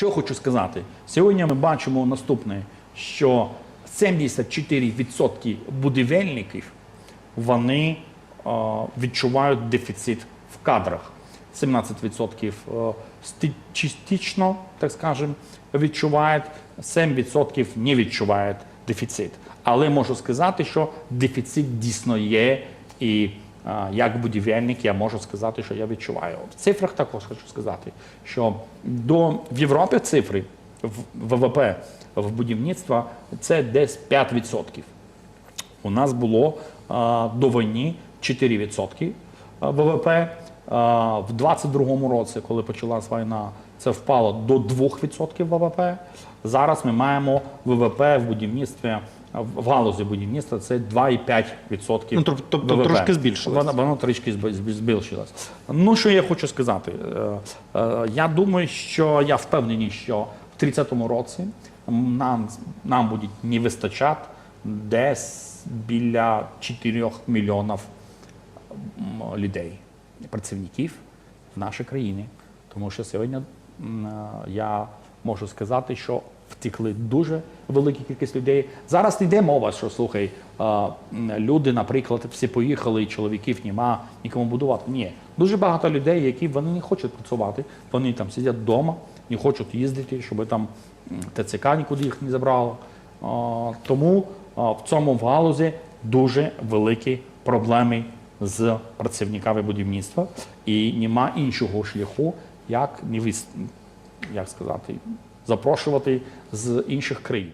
Що хочу сказати? Сьогодні ми бачимо наступне, що 74% будівельників вони е, відчувають дефіцит в кадрах. 17% е, частично, так скажемо, відчувають, 7% не відчувають дефіцит. Але можу сказати, що дефіцит дійсно є, і як будівельник я можу сказати, що я відчуваю. В цифрах також хочу сказати, що до в Європі цифри в ВВП в будівництва це десь 5%. У нас було до війни 4% ВВП. В 22-му році, коли почалась війна, це впало до 2% ВВП. Зараз ми маємо ВВП в будівництві, в галузі будівництва це 2,5%. Ну, тоб- тобто ВВП. трошки збільшилось. Воно, воно трішки зб- зб- збільшилось. Ну, що я хочу сказати? Е, е, Я думаю, що я впевнений, що в 30-му році нам, нам буде не вистачати десь біля 4 мільйонів людей, працівників в нашій країні. Тому що сьогодні я можу сказати, що втекли дуже велика кількість людей. Зараз йде мова, що слухай, е, люди, наприклад, всі поїхали, чоловіків нема, нікому будувати. Ні, дуже багато людей, які вони не хочуть працювати, вони там сидять вдома, не хочуть їздити, щоб там ТЦК нікуди їх не забрало. Е, Тому е, в цьому галузі дуже великі проблеми з працівниками будівництва, і нема іншого шляху, як не вис... як сказати, запрошувати з інших країн.